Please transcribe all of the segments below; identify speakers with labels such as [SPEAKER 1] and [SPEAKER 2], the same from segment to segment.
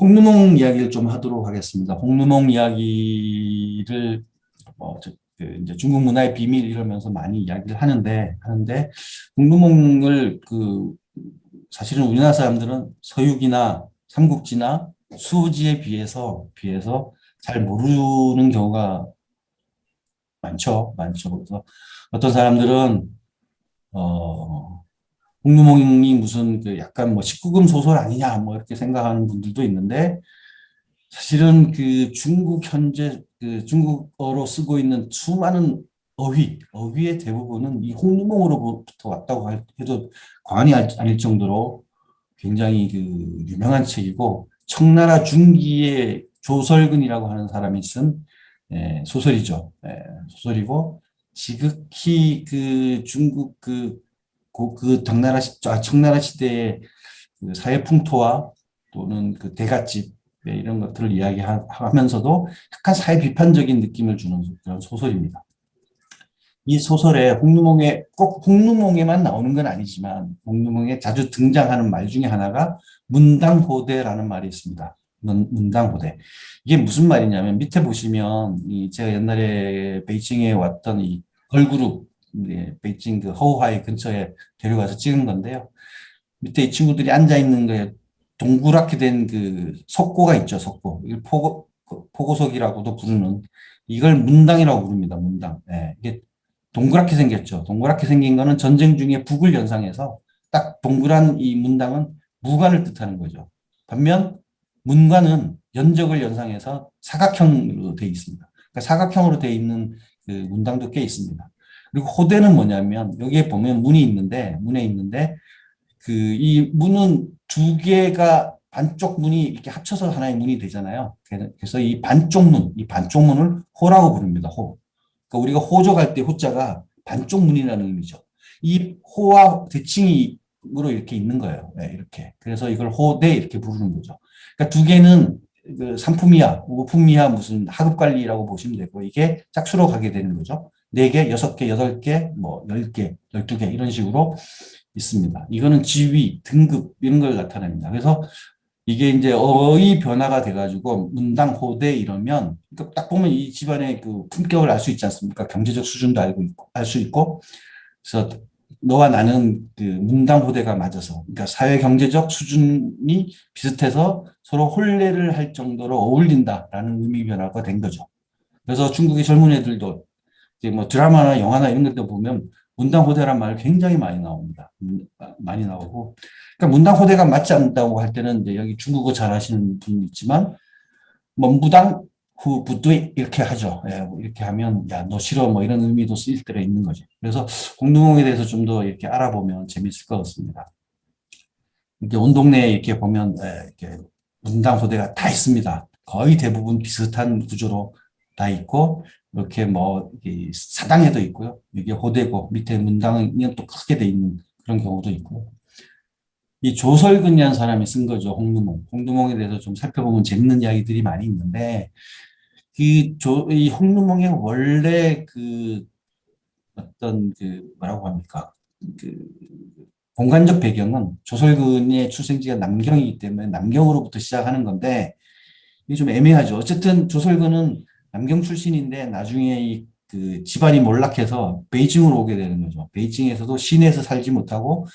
[SPEAKER 1] 홍루몽 이야기를 좀 하도록 하겠습니다. 홍루몽 이야기를 뭐 저, 그 이제 중국 문화의 비밀 이러면서 많이 이야기를 하는데 하는데 홍루몽을 그 사실은 우리나라 사람들은 서유기나 삼국지나 수호지에 비해서 비해서 잘 모르는 경우가 많죠, 많죠. 그래서 어떤 사람들은 어 홍루몽이 무슨 그 약간 뭐 19금 소설 아니냐 뭐 이렇게 생각하는 분들도 있는데 사실은 그 중국 현재 그 중국어로 쓰고 있는 수많은 어휘, 어휘의 대부분은 이 홍루몽으로부터 왔다고 할- 해도 과언이 알- 아닐 정도로 굉장히 그 유명한 책이고 청나라 중기의 조설근이라고 하는 사람이 쓴 예, 소설이죠. 예, 소설이고 지극히 그 중국 그, 고- 그 당나라 시, 아, 청나라 시대의 그 사회 풍토와 또는 그 대갓집 예, 이런 것들을 이야기하면서도 약간 사회 비판적인 느낌을 주는 그런 소설입니다. 이 소설에 홍루몽에 꼭 홍루몽에만 나오는 건 아니지만 홍루몽에 자주 등장하는 말 중에 하나가 문당호대라는 말이 있습니다. 문- 문당호대. 이게 무슨 말이냐면 밑에 보시면 이 제가 옛날에 베이징에 왔던 이 걸그룹 네, 베이징 그 허우하이 근처에 데려가서 찍은 건데요. 밑에 이 친구들이 앉아 있는 거에 동그랗게 된 그 석고가 있죠, 석고. 이걸 포고, 그 포고석이라고도 부르는 이걸 문당이라고 부릅니다, 문당. 예, 이게 동그랗게 생겼죠. 동그랗게 생긴 거는 전쟁 중에 북을 연상해서 딱 동그란 이 문당은 무관을 뜻하는 거죠. 반면 문관은 연적을 연상해서 사각형으로 되어 있습니다. 그러니까 사각형으로 되어 있는 그 문당도 꽤 있습니다. 그리고 호대는 뭐냐면 여기에 보면 문이 있는데 문에 있는데 그 이 문은 두 개가 반쪽 문이 이렇게 합쳐서 하나의 문이 되잖아요. 그래서 이 반쪽 문, 이 반쪽 문을 호라고 부릅니다. 호. 그러니까 우리가 호적할 때 호자가 반쪽 문이라는 의미죠. 이 호와 대칭이로 이렇게 있는 거예요. 네, 이렇게. 그래서 이걸 호대 이렇게 부르는 거죠. 그러니까 두 개는 그 상품이야, 오품이야, 무슨 하급 관리라고 보시면 되고 이게 짝수로 가게 되는 거죠. 네 개, 여섯 개, 여덟 개, 뭐열 개, 열두 개 이런 식으로 있습니다. 이거는 지위, 등급 이런 걸 나타냅니다. 그래서 이게 이제 어의 변화가 돼가지고 문당 호대 이러면 그러니까 딱 보면 이 집안의 그 품격을 알 수 있지 않습니까? 경제적 수준도 알고 있고 알 수 있고 그래서 너와 나는 그 문당 호대가 맞아서 그러니까 사회 경제적 수준이 비슷해서 서로 혼례를 할 정도로 어울린다라는 의미 변화가 된 거죠. 그래서 중국의 젊은 애들도 이제 뭐 드라마나 영화나 이런 것들 보면 문당 호대란 말 굉장히 많이 나옵니다. 음, 많이 나오고 그러니까 문당 호대가 맞지 않다고 할 때는 이제 여기 중국어 잘 하시는 분이 있지만 뭐 무당 후 부뚜이 이렇게 하죠. 예, 뭐 이렇게 하면 야 너 싫어 뭐 이런 의미도 쓰일 때가 있는 거죠. 그래서 홍루몽에 대해서 좀 더 이렇게 알아보면 재밌을 것 같습니다. 이렇게 온 동네에 이렇게 보면 예, 이렇게 문당 호대가 다 있습니다. 거의 대부분 비슷한 구조로 다 있고 이렇게 뭐 사당에도 있고요. 이게 호대고 밑에 문당은 또 크게 돼 있는 그런 경우도 있고요. 이 조설근이라는 사람이 쓴 거죠. 홍루몽. 홍루몽에 대해서 좀 살펴보면 재밌는 이야기들이 많이 있는데 그 조, 이 홍루몽의 원래 그 어떤 그 뭐라고 합니까? 그 공간적 배경은 조설근의 출생지가 남경이기 때문에 남경으로부터 시작하는 건데 이게 좀 애매하죠. 어쨌든 조설근은 남경 출신인데 나중에 이 그 집안이 몰락해서 베이징으로 오게 되는 거죠. 베이징에서도 시내에서 살지 못하고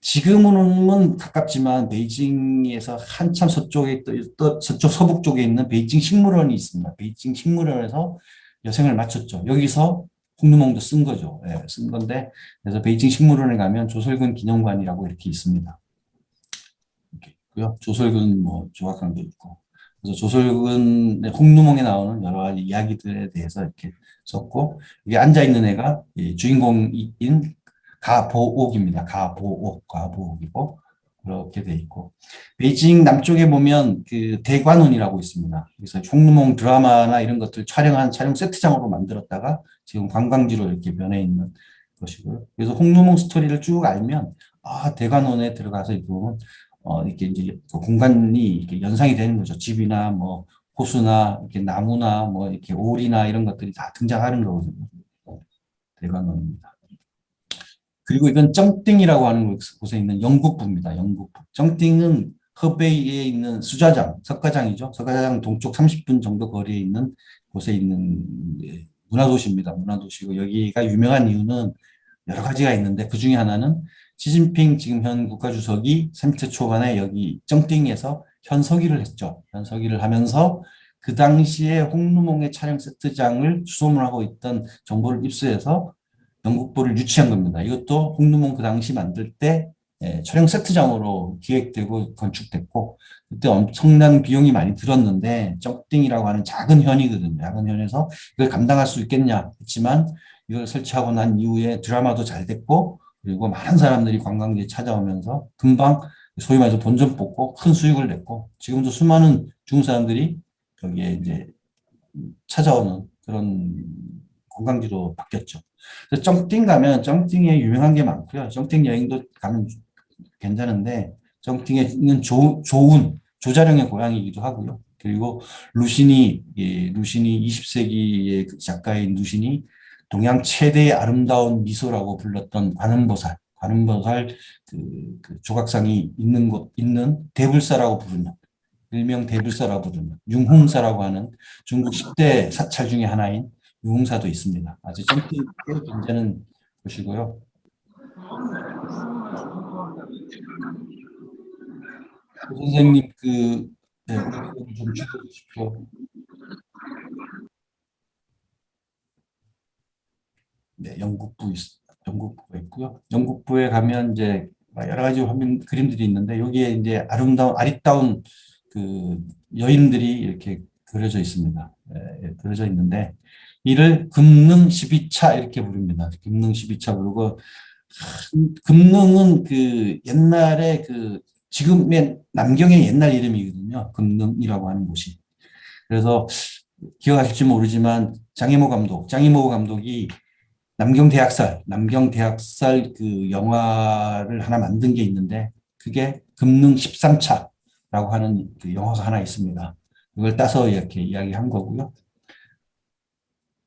[SPEAKER 1] 지금은 가깝지만 베이징에서 한참 서쪽에 또 서쪽 서북 쪽에 있는 베이징 식물원이 있습니다. 베이징 식물원에서 여생을 마쳤죠. 여기서 홍루몽도 쓴 거죠. 예, 쓴 건데 그래서 베이징 식물원에 가면 조설근 기념관이라고 이렇게 있습니다. 이렇게 있고요. 조설근 뭐 조각관도 있고. 그래서 조설근의 홍루몽에 나오는 여러 가지 이야기들에 대해서 이렇게 썼고 이게 앉아 있는 애가 이 주인공인 가보옥입니다. 가보옥, 가보옥이고 그렇게 돼 있고 베이징 남쪽에 보면 그 대관원이라고 있습니다. 그래서 홍루몽 드라마나 이런 것들 촬영한 촬영 세트장으로 만들었다가 지금 관광지로 이렇게 변해 있는 것이고요. 그래서 홍루몽 스토리를 쭉 알면 아 대관원에 들어가서 보면 어 이렇게 이제 그 공간이 이렇게 연상이 되는 거죠. 집이나 뭐 호수나 이렇게 나무나 뭐 이렇게 오리나 이런 것들이 다 등장하는 거거든요. 대관원입니다. 그리고 이건 정띵이라고 하는 곳에 있는 영국부입니다. 영국부. 정띵은 허베이에 있는 수자장, 석가장이죠. 석가장 동쪽 30분 정도 거리에 있는 곳에 있는 예, 문화도시입니다. 문화도시고 여기가 유명한 이유는 여러 가지가 있는데 그 중에 하나는 시진핑 지금 현 국가주석이 30대 초반에 여기 정띵에서 현서기를 했죠. 현서기를 하면서 그 당시에 홍루몽의 촬영 세트장을 수소문 하고 있던 정보를 입수해서 영국부를 유치한 겁니다. 이것도 홍루몽 그 당시 만들 때 예, 촬영 세트장으로 기획되고 건축됐고 그때 엄청난 비용이 많이 들었는데 정띵이라고 하는 작은 현이거든요. 작은 현에서 이걸 감당할 수 있겠냐 했지만 이걸 설치하고 난 이후에 드라마도 잘 됐고 그리고 많은 사람들이 관광지에 찾아오면서 금방 소위 말해서 본전 뽑고 큰 수익을 냈고 지금도 수많은 중국 사람들이 여기에 이제 찾아오는 그런 관광지로 바뀌었죠. 그래서 정띵 가면 정띵에 유명한 게 많고요. 정띵 여행도 가면 괜찮은데 정띵에 있는 조, 조운 조자룡의 고향이기도 하고요. 그리고 루신이 예, 루신이 20세기의 그 작가인 루신이 동양 최대의 아름다운 미소라고 불렀던 관음보살, 관음보살 그, 그 조각상이 있는 곳 있는 대불사라고 부르는 일명 대불사라고 부르는 융홍사라고 하는 중국 10대 사찰 중에 하나인 융홍사도 있습니다. 아주 찜기 괜찮은 곳이고요. 그 선생님 그 네, 좀 주십시오. 네, 영국부 있, 영국부가 있고요. 영국부에 가면 이제 여러 가지 화면 그림들이 있는데 여기에 이제 아름다운 아리따운 그 여인들이 이렇게 그려져 있습니다. 예, 그려져 있는데 이를 금능 12차 이렇게 부릅니다. 금능 12차 부르고 금능은 그 옛날에 그 지금의 남경의 옛날 이름이거든요. 금능이라고 하는 곳이. 그래서 기억하실지 모르지만 장혜모 감독, 장혜모 감독이 남경 대학살, 남경 대학살 그 영화를 하나 만든 게 있는데 그게 금능 13차라고 하는 그 영화가 하나 있습니다. 그걸 따서 이렇게 이야기한 거고요.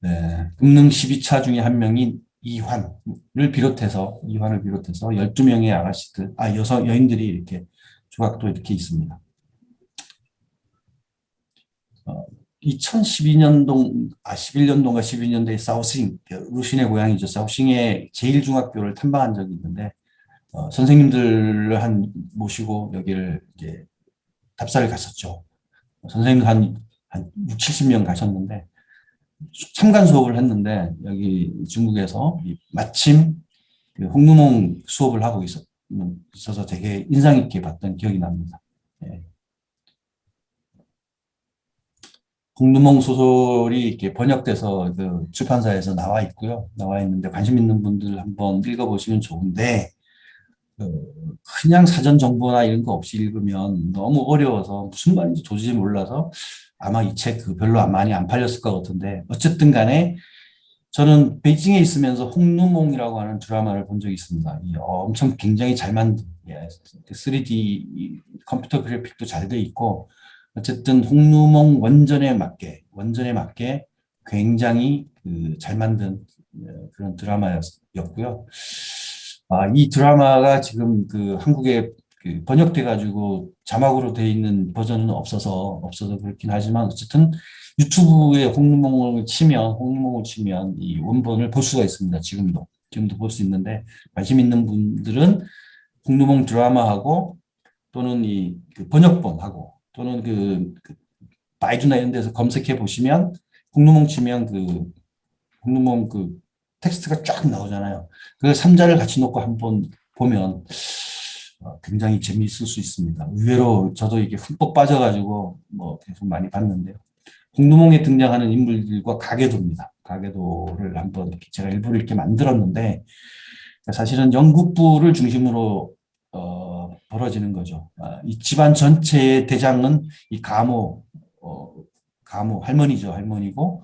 [SPEAKER 1] 네, 금능 12차 중에 한 명인 이환을 비롯해서 이환을 비롯해서 12명의 아가씨들, 아 여성 여인들이 이렇게 조각도 이렇게 있습니다. 어, 2012년도, 아, 11년도인가 12년도에 사우싱, 루신의 고향이죠. 사우싱의 제일중학교를 탐방한 적이 있는데, 어, 선생님들을 한 모시고 여기를 이제 답사를 갔었죠. 선생님 한, 한 6, 70명 가셨는데, 참관 수업을 했는데, 여기 중국에서 마침 그 홍루몽 수업을 하고 있었, 있어서 되게 인상 깊게 봤던 기억이 납니다. 예. 공두몽 소설이 이렇게 번역돼서 그 출판사에서 나와 있고요. 나와 있는데 관심 있는 분들 한번 읽어보시면 좋은데 그 그냥 사전 정보나 이런 거 없이 읽으면 너무 어려워서 무슨 말인지 도저히 몰라서 아마 이책그 별로 많이 안 팔렸을 것 같은데 어쨌든 간에 저는 베이징에 있으면서 홍루몽이라고 하는 드라마를 본 적이 있습니다. 엄청 굉장히 잘 만든 3D 예, 컴퓨터 그래픽도 잘 돼 있고 어쨌든 홍루몽 원전에 맞게 원전에 맞게 굉장히 그 잘 만든 어, 그런 드라마였고요. 아, 이 드라마가 지금 그 한국에 그 번역돼 가지고 자막으로 돼 있는 버전은 없어서 없어서 그렇긴 하지만 어쨌든 유튜브에 홍루몽을 치면 홍루몽을 치면 이 원본을 볼 수가 있습니다. 지금도 지금도 볼 수 있는데 관심 있는 분들은 홍루몽 드라마하고 또는 이 그 번역본하고 또는 그, 그 바이두나 이런 데서 검색해 보시면 홍루몽 치면 그 홍루몽 그 텍스트가 쫙 나오잖아요. 그 3자를 같이 놓고 한번 보면 어, 굉장히 재미있을 수 있습니다. 의외로 저도 이게 흠뻑 빠져가지고 뭐 계속 많이 봤는데요. 홍루몽에 등장하는 인물들과 가계도입니다. 가계도를 한번 제가 일부러 이렇게 만들었는데 사실은 영국부를 중심으로 어, 벌어지는 거죠. 아, 이 집안 전체의 대장은 이 가모, 어, 가모 할머니죠. 할머니고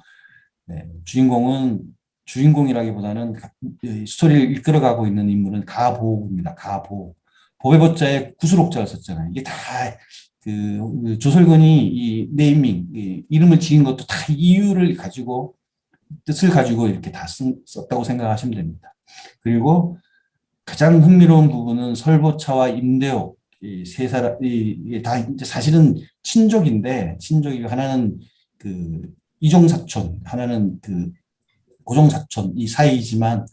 [SPEAKER 1] 네, 주인공은 주인공이라기보다는 스토리를 이끌어가고 있는 인물은 가보입니다. 가보. 보배보자에 구수록자를 썼잖아요. 이게 다 그, 그 조설건이 이 네이밍 이 이름을 지은 것도 다 이유를 가지고 뜻을 가지고 이렇게 다 쓴, 썼다고 생각하시면 됩니다. 그리고 가장 흥미로운 부분은 설보차와 임대옥 이 세 사람 이- 이게 다 이제 사실은 친족인데 친족이고 하나는 그 이종 사촌, 하나는 그 고종 사촌 이 사이지만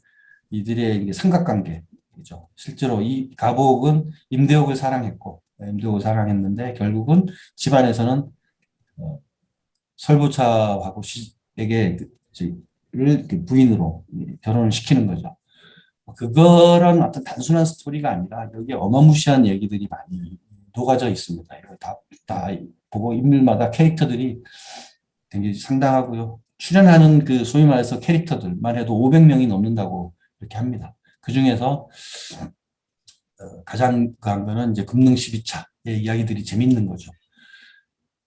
[SPEAKER 1] 이들의 삼각관계죠. 실제로 이 가복은 임대옥을 사랑했고 임대옥을 사랑했는데 결국은 집안에서는 어, 설부차하고 시에게 그, 그 부인으로 결혼을 시키는 거죠. 그거는 어떤 단순한 스토리가 아니라 여기 어마무시한 얘기들이 많이 녹아져 있습니다. 다, 다 보고 인물마다 캐릭터들이 굉장히 상당하고요. 출연하는 그 소위 말해서 캐릭터들만 해도 500명이 넘는다고 이렇게 합니다. 그 중에서 어, 가장 그한 거는 이제 금능 12차의 이야기들이 재밌는 거죠.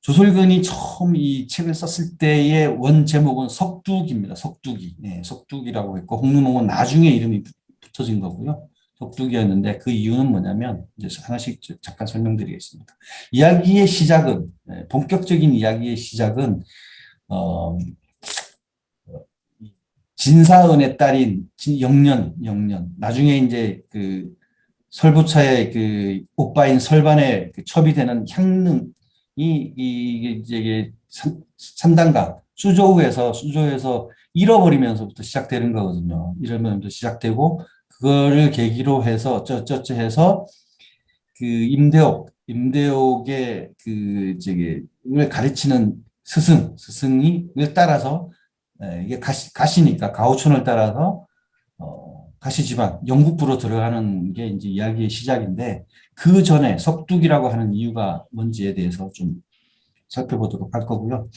[SPEAKER 1] 조솔근이 처음 이 책을 썼을 때의 원 제목은 석둑입니다. 석둑이. 네, 석둑이라고 했고, 홍루몽은 나중에 이름이 붙- 붙어진 거고요. 석둑이었는데 그 이유는 뭐냐면, 이제 하나씩 저- 잠깐 설명드리겠습니다. 이야기의 시작은, 네, 본격적인 이야기의 시작은, 어, 진사은의 딸인 진- 영년, 영년. 나중에 이제 그 설부차의 그 오빠인 설반의 그 첩이 되는 향릉이 이- 이게 산단가 수조에서 수조에서 잃어버리면서부터 시작되는 거거든요. 이러면서 시작되고 그거를 계기로 해서 어쩌저쩌 해서 그 임대옥 임대옥의 그 저기 을 가르치는 스승 스승이를 따라서 에, 이게 가시 가시니까 가오촌을 따라서 어, 가시 집안 영국부로 들어가는 게 이제 이야기의 시작인데 그 전에 석둑이라고 하는 이유가 뭔지에 대해서 좀 살펴보도록 할 거고요.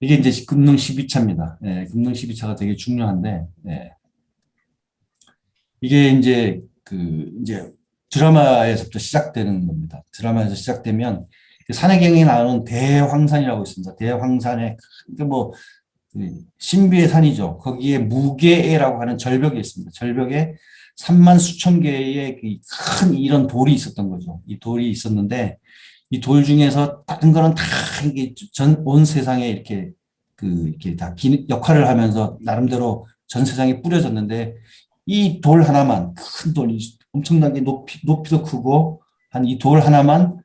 [SPEAKER 1] 이게 이제 금능 12차입니다. 예, 금능 12차가 되게 중요한데, 예. 이게 이제 그 이제 드라마에서부터 시작되는 겁니다. 드라마에서 시작되면 그 산해경에 나오는 대황산이라고 있습니다. 대황산에 그뭐 신비의 산이죠. 거기에 무게라고 하는 절벽이 있습니다. 절벽에 3만 수천 개의 그큰 이런 돌이 있었던 거죠. 이 돌이 있었는데 이 돌 중에서 다른 거는 다 이게 전 온 세상에 이렇게 그 이렇게 다 기- 역할을 하면서 나름대로 전 세상에 뿌려졌는데 이 돌 하나만 큰 돌, 엄청나게 높이 높이도 크고 한 이 돌 하나만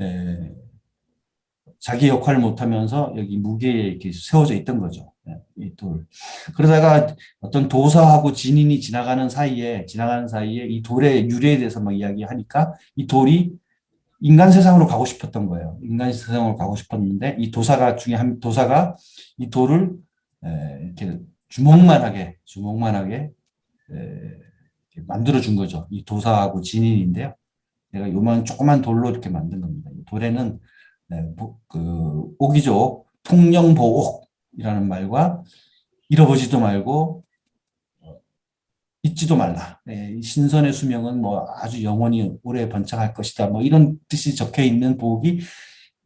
[SPEAKER 1] 에, 자기 역할을 못하면서 여기 무게에 이렇게 세워져 있던 거죠. 예, 이 돌. 그러다가 어떤 도사하고 진인이 지나가는 사이에 지나가는 사이에 이 돌의 유래에 대해서 막 이야기하니까 이 돌이 인간 세상으로 가고 싶었던 거예요. 인간 세상으로 가고 싶었는데 이 도사가 중에 한 도사가 이 돌을 에, 이렇게 주먹만하게 주먹만하게 만들어 준 거죠. 이 도사하고 진인인데요. 내가 요만 조그만 돌로 이렇게 만든 겁니다. 이 돌에는 네, 보- 그 오기죠. 통영보옥이라는 말과 잃어보지도 말고 어, 잊지도 말라. 네, 이 신선의 수명은 뭐 아주 영원히 오래 번창할 것이다. 뭐 이런 뜻이 적혀 있는 보옥이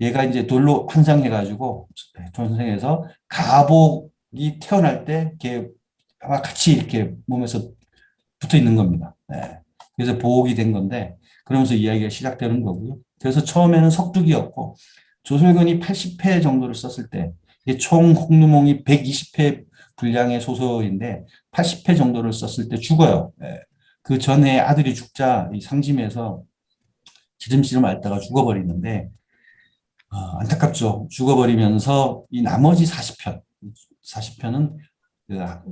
[SPEAKER 1] 얘가 이제 돌로 환상해가지고 전생에서 가복이 태어날 때 걔 아마 같이 이렇게 몸에서 붙어 있는 겁니다. 네. 그래서 보옥이 된 건데 그러면서 이야기가 시작되는 거고요. 그래서 처음에는 석둑이었고 조솔근이 80회 정도를 썼을 때 총 홍루몽이 120회 분량의 소설인데 80회 정도를 썼을 때 죽어요. 예. 그 전에 아들이 죽자 이 상심해서 기름씨름 앓다가 죽어버리는데 어, 안타깝죠. 죽어버리면서 이 나머지 40편, 40편은 그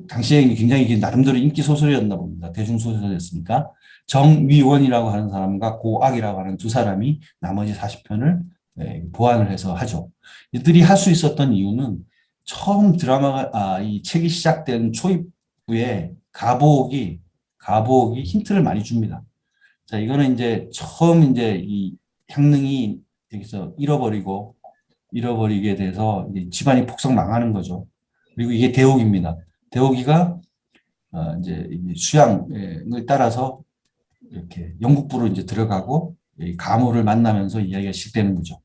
[SPEAKER 1] 당시에 굉장히 나름대로 인기 소설이었나 봅니다. 대중 소설이었으니까 정위원이라고 하는 사람과 고악이라고 하는 두 사람이 나머지 40편을 보완을 해서 하죠. 이들이 할 수 있었던 이유는 처음 드라마가 아, 이 책이 시작된 초입부에 가복이 가복이 힌트를 많이 줍니다. 자, 이거는 이제 처음 이제 이 향릉이 여기서 잃어버리고 잃어버리게 돼서 집안이 폭삭 망하는 거죠. 그리고 이게 대옥입니다. 대옥이가 어, 이제 이 수양을 따라서 이렇게 영국부로 이제 들어가고 이 가모를 만나면서 이야기가 시작되는 거죠.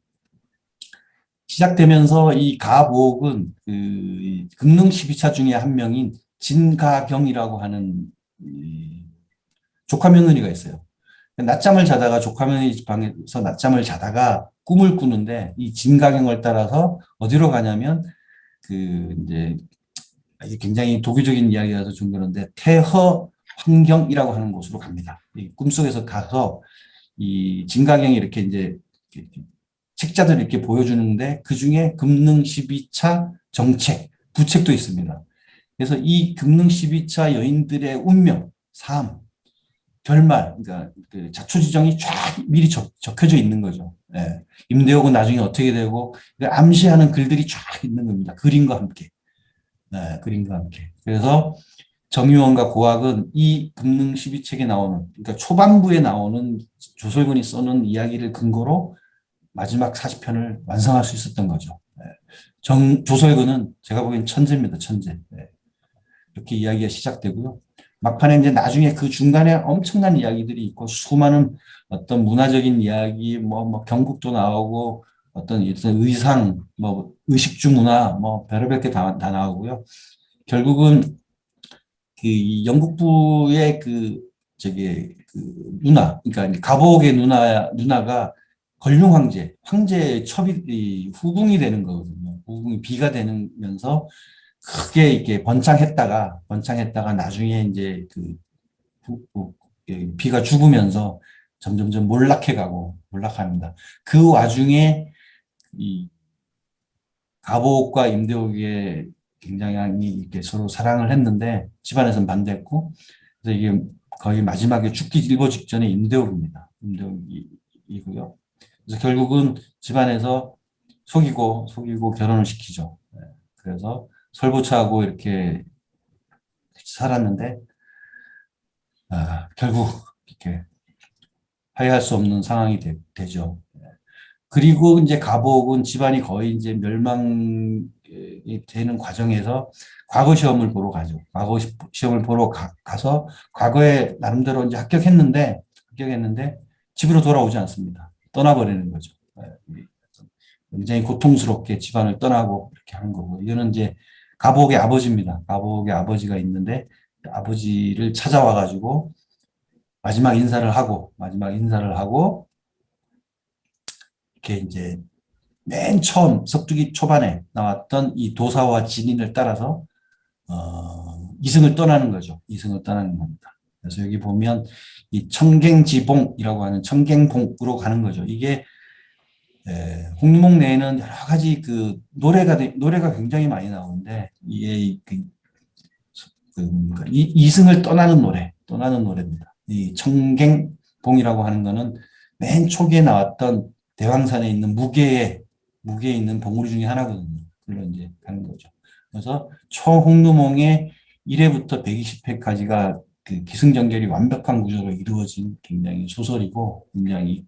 [SPEAKER 1] 시작되면서 이 가복은 그 금능 12차 중에 한 명인 진가경이라고 하는 이 조카 며느리가 있어요. 낮잠을 자다가 조카 며느리 방에서 낮잠을 자다가 꿈을 꾸는데 이 진가경을 따라서 어디로 가냐면 그 이제 이게 굉장히 도교적인 이야기라서 좀 그런데 태허 환경이라고 하는 곳으로 갑니다. 이 꿈속에서 가서 이 진가경이 이렇게 이제 책자들을 이렇게 보여주는데 그 중에 금능 12차 정책, 부책도 있습니다. 그래서 이 금능 12차 여인들의 운명, 삶, 결말, 그러니까 그 자초지정이 쫙 미리 적, 적혀져 있는 거죠. 예. 임대옥은 나중에 어떻게 되고 암시하는 글들이 쫙 있는 겁니다. 그림과 함께. 네, 그림과 함께. 그래서 정유원과 고학은 이 금능 12책에 나오는, 그러니까 초반부에 나오는 조설군이 써놓은 이야기를 근거로 마지막 40편을 완성할 수 있었던 거죠. 네. 정, 조설군은 제가 보기엔 천재입니다, 천재. 네. 이렇게 이야기가 시작되고요. 막판에 이제 나중에 그 중간에 엄청난 이야기들이 있고 수많은 어떤 문화적인 이야기, 뭐, 뭐 경국도 나오고 어떤 의상, 뭐 의식주 문화, 뭐 별의별 게다 다 나오고요. 결국은 그 영국부의 그 저기 그 누나, 그러니까 가복의 누나 누나가 걸륭 황제, 황제의 첩이 후궁이 되는 거거든요. 후궁이 비가 되면서 크게 이렇게 번창했다가 번창했다가 나중에 이제 그 예, 비가 죽으면서 점점점 몰락해가고 몰락합니다. 그 와중에 이 가복과 임대옥의 굉장히 이렇게 서로 사랑을 했는데 집안에서는 반대했고 그래서 이게 거의 마지막에 죽기 일보 직전에 임대옥입니다. 임대옥이고요. 그래서 결국은 집안에서 속이고 속이고 결혼을 시키죠. 네. 그래서 설보차하고 이렇게 살았는데 아, 결국 이렇게 화해할 수 없는 상황이 되, 죠 그리고 이제 가복은 집안이 거의 이제 멸망이 되는 과정에서 과거 시험을 보러 가죠. 과거 시험을 보러 가, 서 과거에 나름대로 이제 합격했는데 합격했는데 집으로 돌아오지 않습니다. 떠나버리는 거죠. 네, 굉장히 고통스럽게 집안을 떠나고 이렇게 하는 거고 이거는 이제 가복의 아버지입니다. 가복의 아버지가 있는데 아버지를 찾아와 가지고 마지막 인사를 하고 마지막 인사를 하고 이렇게 이제 맨 처음 석두기 초반에 나왔던 이 도사와 진인을 따라서 어, 이승을 떠나는 거죠. 이승을 떠나는 겁니다. 그래서 여기 보면 이 청갱지봉이라고 하는 청갱봉으로 가는 거죠. 이게 에, 홍룡 내에는 여러 가지 그 노래가 노래가 굉장히 많이 나오는데 이게 그, 그 이, 이승을 떠나는 노래, 떠나는 노래입니다. 이 청갱봉이라고 하는 거는 맨 초기에 나왔던 대왕산에 있는 무게에 무게에 있는 봉우리 중에 하나거든요. 물론 이제 가는 거죠. 그래서 초홍루몽의 1회부터 120회까지가 그 기승전결이 완벽한 구조로 이루어진 굉장히 소설이고 굉장히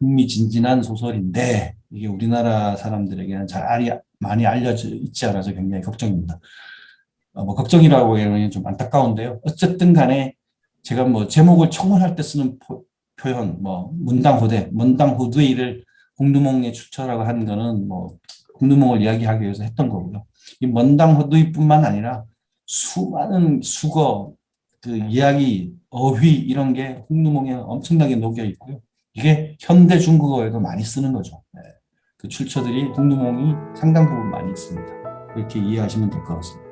[SPEAKER 1] 흥미진진한 소설인데 이게 우리나라 사람들에게는 잘 알이, 많이 알려져 있지 않아서 굉장히 걱정입니다. 어, 뭐 걱정이라고 하면 좀 안타까운데요. 어쨌든 간에 제가 뭐 제목을 청원할 때 쓰는 표현, 뭐 문당호대, 문당호두이를 공두몽에 추천하고 한 거는 뭐 공두몽을 이야기하기 위해서 했던 거고요. 이 문당호두이뿐만 아니라 수많은 수거, 그 이야기, 어휘 이런 게 홍두몽에 엄청나게 녹여 있고요. 이게 현대 중국어에도 많이 쓰는 거죠. 네. 그 출처들이 홍두몽이 상당 부분 많이 있습니다. 그렇게 이해하시면 될 것 같습니다.